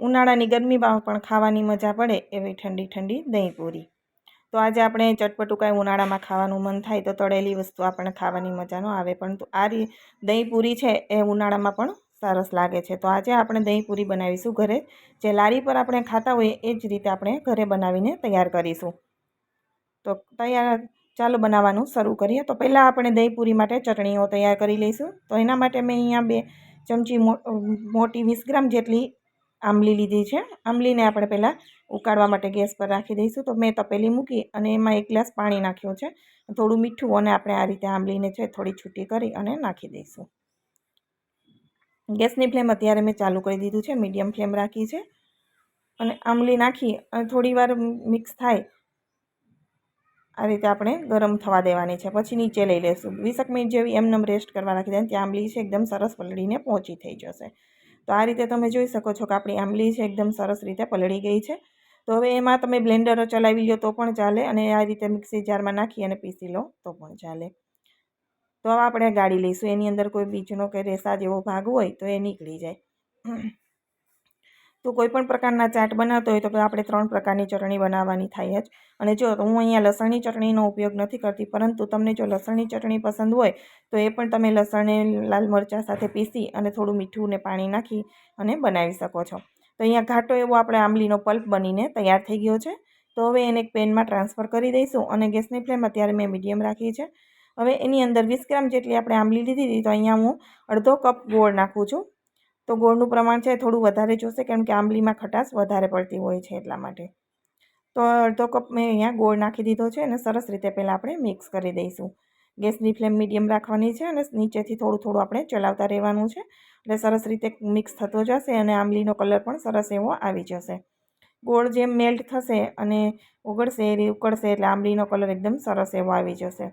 ઉનાળાની ગરમીમાં પણ ખાવાની મજા પડે એવી ઠંડી ઠંડી દહીં પૂરી તો આજે આપણે ચટપટું કાંઈ ઉનાળામાં ખાવાનું મન થાય તો તળેલી વસ્તુ આપણને ખાવાની મજા ન આવે. પણ આ દહીં પૂરી છે એ ઉનાળામાં પણ સરસ લાગે છે. તો આજે આપણે દહીં પૂરી બનાવીશું ઘરે. જે લારી પર આપણે ખાતા હોઈએ એ જ રીતે આપણે ઘરે બનાવીને તૈયાર કરીશું. તો તૈયાર ચાલો બનાવવાનું શરૂ કરીએ. તો પહેલાં આપણે દહીં પૂરી માટે ચટણીઓ તૈયાર કરી લઈશું. તો એના માટે મેં અહીંયા બે ચમચી મોટી વીસ ગ્રામ જેટલી આંબલી લીધી છે. આંબલીને આપણે પહેલાં ઉકાળવા માટે ગેસ પર રાખી દઈશું. તો મેં તપેલી મૂકી અને એમાં એક ગ્લાસ પાણી નાખ્યું છે. થોડું મીઠું અને આપણે આ રીતે આંબલીને છે થોડી છૂટી કરી અને નાખી દઈશું. ગેસની ફ્લેમ અત્યારે મેં ચાલુ કરી દીધું છે. મીડિયમ ફ્લેમ રાખી છે. અને આંબલી નાખી અને થોડીવાર મિક્સ થાય આ રીતે આપણે ગરમ થવા દેવાની છે. પછી નીચે લઈ લઈશું વીસક મિનિટ જેવી એમનેમ રેસ્ટ કરવા રાખી દઈએ ત્યાં આંબલી છે એકદમ સરસ પલળીને પહોંચી થઈ જશે. તો આ રીતે તમે જોઈ શકો છો કે આપણી આંબલી છે એકદમ સરસ રીતે પલળી ગઈ છે. તો હવે એમાં તમે બ્લેન્ડર ચલાવી લો તો પણ ચાલે અને આ રીતે મિક્સી જારમાં નાખી અને પીસી લો તો પણ ચાલે. તો હવે આપણે ગાળી લઈશું. એની અંદર કોઈ બીજનો કે રેસા જેવો ભાગ હોય તો એ નીકળી જાય. તો કોઈ પણ પ્રકારના ચાટ બનાવતો હોય તો આપણે ત્રણ પ્રકારની ચટણી બનાવવાની થાય જ. અને જો હું અહીંયા લસણની ચટણીનો ઉપયોગ નથી કરતી, પરંતુ તમને જો લસણની ચટણી પસંદ હોય, તો એ પણ તમે લસણને લાલ મરચાં સાથે પીસી અને થોડું મીઠું ને પાણી નાખી અને બનાવી શકો છો. તો અહીંયા ઘાટો એવો આપણે આંબલીનો પલ્પ બનીને તૈયાર થઈ ગયો છે. તો હવે એને એક પેનમાં ટ્રાન્સફર કરી દઈશું અને ગેસની ફ્લેમ અત્યારે મેં મીડિયમ રાખી છે. હવે એની અંદર વીસ ગ્રામ જેટલી આપણે આંબલી લીધી હતી, તો અહીંયા હું અડધો કપ ગોળ નાખું છું. તો ગોળનું પ્રમાણ છે થોડું વધારે જોશે કેમ કે આંબલીમાં ખટાશ વધારે પડતી હોય છે એટલા માટે. તો અડધો કપ મેં અહીંયા ગોળ નાખી દીધો છે અને સરસ રીતે પહેલાં આપણે મિક્સ કરી દઈશું. ગેસની ફ્લેમ મીડિયમ રાખવાની છે અને નીચેથી થોડું થોડું આપણે ચલાવતા રહેવાનું છે. એટલે સરસ રીતે મિક્સ થતો જશે અને આંબલીનો કલર પણ સરસ એવો આવી જશે. ગોળ જેમ મેલ્ટ થશે અને ઓગળશે એ ઉકળશે એટલે આંબલીનો કલર એકદમ સરસ એવો આવી જશે.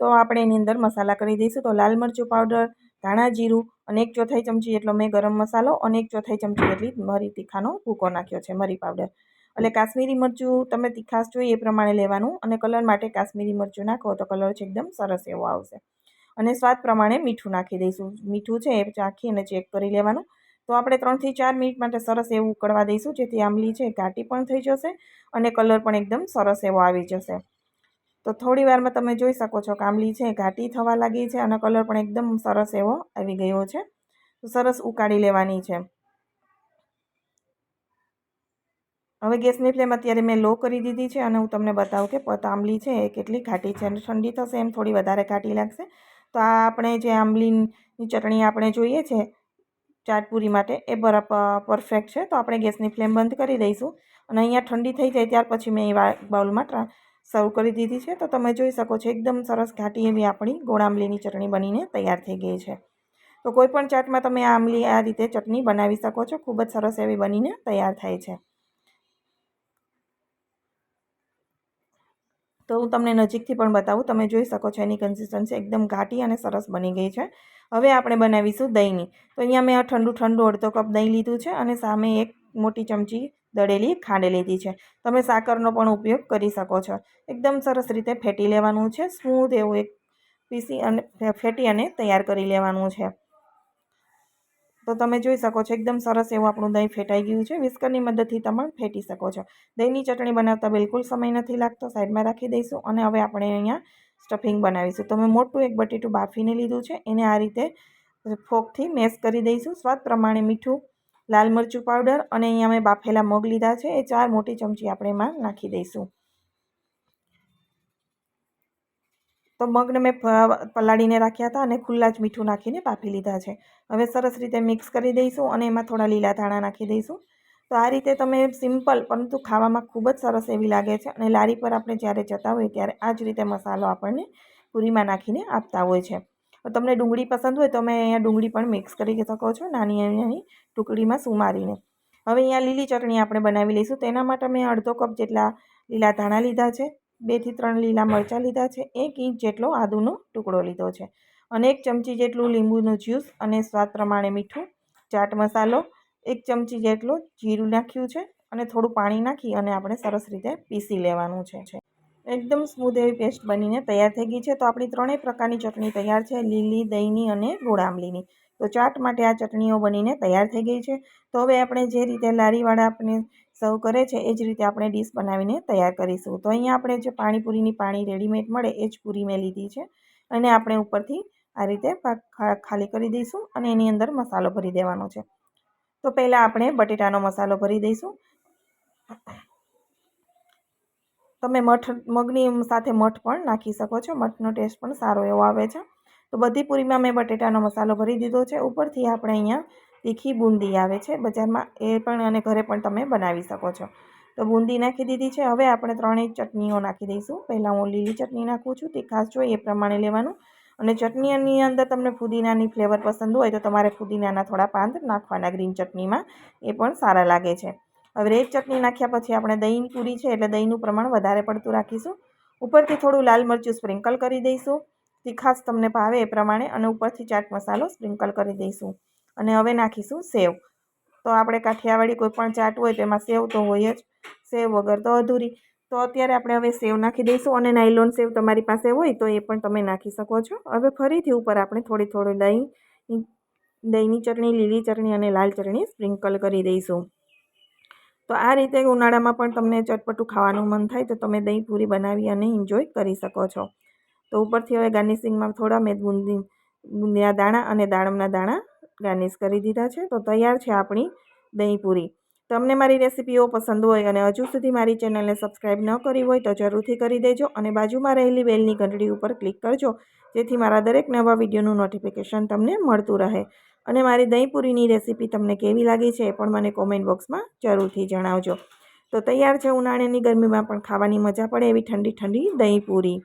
તો આપણે એની અંદર મસાલા કરી દઈશું. તો લાલ મરચું પાવડર ધાણા જીરું અને એક ચોથાઈ ચમચી જેટલો મેં ગરમ મસાલો અને એક ચોથાઈ ચમચી જેટલી મરી તીખાનો ભૂકો નાખ્યો છે, મરી પાવડર એટલે કાશ્મીરી મરચું તમે તીખાશ જોઈએ એ પ્રમાણે લેવાનું અને કલર માટે કાશ્મીરી મરચું નાખો તો કલર છે એકદમ સરસ એવો આવશે. અને સ્વાદ પ્રમાણે મીઠું નાખી દઈશું. મીઠું છે એ ચાખી અને ચેક કરી લેવાનું. તો આપણે ત્રણથી ચાર મિનિટ માટે સરસ એવું ઉકળવા દઈશું, જેથી આંબલી છે ઘાટી પણ થઈ જશે અને કલર પણ એકદમ સરસ એવો આવી જશે. તો થોડી વારમાં તમે જોઈ શકો છો કામલી છે, ઘાટી થવા લાગી છે અને કલર પણ એકદમ સરસ એવો આવી ગયો છે. તો સરસ ઉકાળી લેવાની છે. હવે ગેસની ફ્લેમ અત્યારે મેં લો કરી દીધી છે અને હું તમને બતાવું કે આંબલી છે એ કેટલી ઘાટી છે અને ઠંડી થશે એમ થોડી વધારે ઘાટી લાગશે. તો આ આપણે જે આંબલીની ચટણી આપણે જોઈએ છે, ચાટપુરી માટે એ બરાબર પરફેક્ટ છે. તો આપણે ગેસની ફ્લેમ બંધ કરી દઈશું અને અહીંયા ઠંડી થઈ જાય ત્યાર પછી મેં એ બાઉલમાં સર્વ કરી દીધી છે. તો તમે જોઈ શકો છો, એકદમ સરસ ઘાટી એવી આપણી ગોળ આંબલીની ચટણી બનીને તૈયાર થઈ ગઈ છે. તો કોઈ પણ ચાટમાં તમે આ આંબલી આ રીતે ચટણી બનાવી શકો છો. ખૂબ જ સરસ એવી બનીને તૈયાર થાય છે. તો હું તમને નજીકથી પણ બતાવું, તમે જોઈ શકો છો એની કન્સિસ્ટન્સી એકદમ ઘાટી અને સરસ બની ગઈ છે. હવે આપણે બનાવીશું દહીંની. તો અહીંયા મેં ઠંડુ ઠંડુ અડધો કપ દહીં લીધું છે અને સામે એક મોટી ચમચી દળેલી ખાંડ લીધી છે. તમે સાકરનો પણ ઉપયોગ કરી શકો છો. એકદમ સરસ રીતે ફેટી લેવાનું છે. સ્મૂધ એવું એક પીસી અને ફેટી અને તૈયાર કરી લેવાનું છે. તો તમે જોઈ શકો છો, એકદમ સરસ એવું આપણું દહીં ફેટાઈ ગયું છે. વિસ્કરની મદદથી તમે ફેટી શકો છો. દહીંની ચટણી બનાવતા બિલકુલ સમય નથી લાગતો. સાઈડમાં રાખી દઈશું અને હવે આપણે અહીંયા સ્ટફિંગ બનાવીશું. તો મેં મોટું એક બટેટું બાફીને લીધું છે. એને આ રીતે ફોકથી મેશ કરી દઈશું. સ્વાદ પ્રમાણે મીઠું લાલ મરચું પાવડર અને અહીંયા મેં બાફેલા મગ લીધા છે. એ ચાર મોટી ચમચી આપણે એમાં નાખી દઈશું. તો મગને મેં પલાળીને રાખ્યા હતા અને ખુલ્લા જ મીઠું નાખીને બાફી લીધા છે. હવે સરસ રીતે મિક્સ કરી દઈશું અને એમાં થોડા લીલા ધાણા નાખી દઈશું. તો આ રીતે તમે સિમ્પલ, પરંતુ ખાવામાં ખૂબ જ સરસ એવી લાગે છે અને લારી પર આપણે જ્યારે જતા હોઈએ ત્યારે આ જ રીતે મસાલો આપણને પૂરીમાં નાખીને આપતા હોય છે. તમને ડુંગળી પસંદ હોય તો તમે અહીંયા ડુંગળી પણ મિક્સ કરી શકો છો, નાની નાની ટુકડીમાં સુમારીને. હવે અહીંયા લીલી ચટણી આપણે બનાવી લઈશું તેના માટે મેં અડધો કપ જેટલા લીલા ધાણા લીધા છે બેથી ત્રણ લીલા મરચાં લીધા છે, એક ઇંચ જેટલો આદુનો ટુકડો લીધો છે અને એક ચમચી જેટલું લીંબુનું જ્યુસ અને સ્વાદ પ્રમાણે મીઠું, ચાટ મસાલો, એક ચમચી જેટલું જીરું નાખ્યું છે અને થોડું પાણી નાખી અને આપણે સરસ રીતે પીસી લેવાનું છે. એકદમ સ્મૂધ એવી પેસ્ટ બનીને તૈયાર થઈ ગઈ છે. તો આપણી ત્રણેય પ્રકારની ચટણી તૈયાર છે, લીલી, દહીંની અને ગોળ તો ચાટ માટે આ ચટણીઓ બનીને તૈયાર થઈ ગઈ છે. તો હવે આપણે જે રીતે લારીવાળા આપણે સર્વ કરે છે, એ જ રીતે આપણે ડીશ બનાવીને તૈયાર કરીશું. તો અહીંયા આપણે જે પાણીપુરીની પાણી રેડીમેડ મળે, એ જ પૂરી મેં લીધી છે. અને આપણે ઉપરથી આ રીતે ખાલી કરી દઈશું અને એની અંદર મસાલો ભરી દેવાનો છે. તો પહેલાં આપણે બટેટાનો મસાલો ભરી દઈશું. તમે મઠ, મગની સાથે મઠ પણ નાખી શકો છો. મઠનો ટેસ્ટ પણ સારો એવો આવે છે. તો બધી પૂરીમાં મેં બટેટાનો મસાલો ભરી દીધો છે. ઉપરથી આપણે અહીંયા તીખી બુંદી આવે છે બજારમાં. એ પણ અને ઘરે પણ તમે બનાવી શકો છો. તો બુંદી નાખી દીધી છે. હવે આપણે ત્રણેય ચટણીઓ નાખી દઈશું. પહેલાં હું લીલી ચટણી નાખું છું. તીખાશ જોઈએ એ પ્રમાણે લેવાનું. અને ચટણીની અંદર તમને ફુદીનાની ફ્લેવર પસંદ હોય તો તમારે ફુદીનાના થોડા પાંદ નાખવાના ગ્રીન ચટણીમાં. એ પણ સારા લાગે છે. હવે રેડ ચટણી નાખ્યા પછી આપણે દહીં પૂરી છે એટલે દહીંનું પ્રમાણ વધારે પડતું રાખીશું. ઉપરથી થોડું લાલ મરચું સ્પ્રિંકલ કરી દઈશું. તીખાશ તમને ભાવે એ પ્રમાણે અને ઉપરથી ચાટ મસાલો સ્પ્રિંકલ કરી દઈશું. અને હવે નાખીશું સેવ. તો આપણે કાઠિયાવાડી કોઈ પણ ચાટ હોય તેમાં સેવ તો હોય જ. સેવ વગર તો અધૂરી. તો અત્યારે આપણે હવે સેવ નાખી દઈશું અને નાયલોન સેવ તમારી પાસે હોય તો એ પણ તમે નાખી શકો છો. હવે ફરીથી ઉપર આપણે થોડી થોડી દહીં, દહીંની ચટણી, લીલી ચટણી અને લાલ ચટણી સ્પ્રિંકલ કરી દઈશું. તો આ રીતે ઉનાળામાં પણ તમને ચટપટું ખાવાનું મન થાય તો તમે દહીં પૂરી બનાવી અને એન્જોય કરી શકો છો. તો ઉપરથી હવે ગાર્નિશિંગમાં થોડા મેં બુંદી, બુંદીના દાણા અને દાડમના દાણા ગાર્નિશ કરી દીધા છે. તો તૈયાર છે આપણી દહીં પૂરી. તમને મારી રેસિપીઓ પસંદ હોય અને હજુ સુધી મારી ચેનલને સબસ્ક્રાઈબ ન કરી હોય તો જરૂરથી કરી દેજો અને બાજુમાં રહેલી બેલની ઘંટડી ઉપર ક્લિક કરજો, જેથી મારા દરેક નવા વિડીયોનું નોટિફિકેશન તમને મળતું રહે. અને મારી દહીંપૂરીની રેસીપી તમને કેવી લાગી છે એ પણ મને કોમેન્ટ બોક્સમાં જરૂરથી જણાવજો. તો તૈયાર છે ઉનાળાની ગરમીમાં પણ ખાવાની મજા પડે એવી ઠંડી ઠંડી દહીંપૂરી.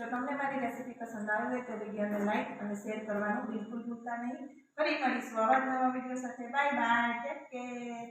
તમને મારી રેસીપી પસંદ આવી હોય તો વિડીયોને લાઈક અને શેર કરવાનું બિલકુલ ભૂલતા નહીં. ફરી મળીશું. આવા નવા વીડિયો સાથે બાય બાય ટેક કેર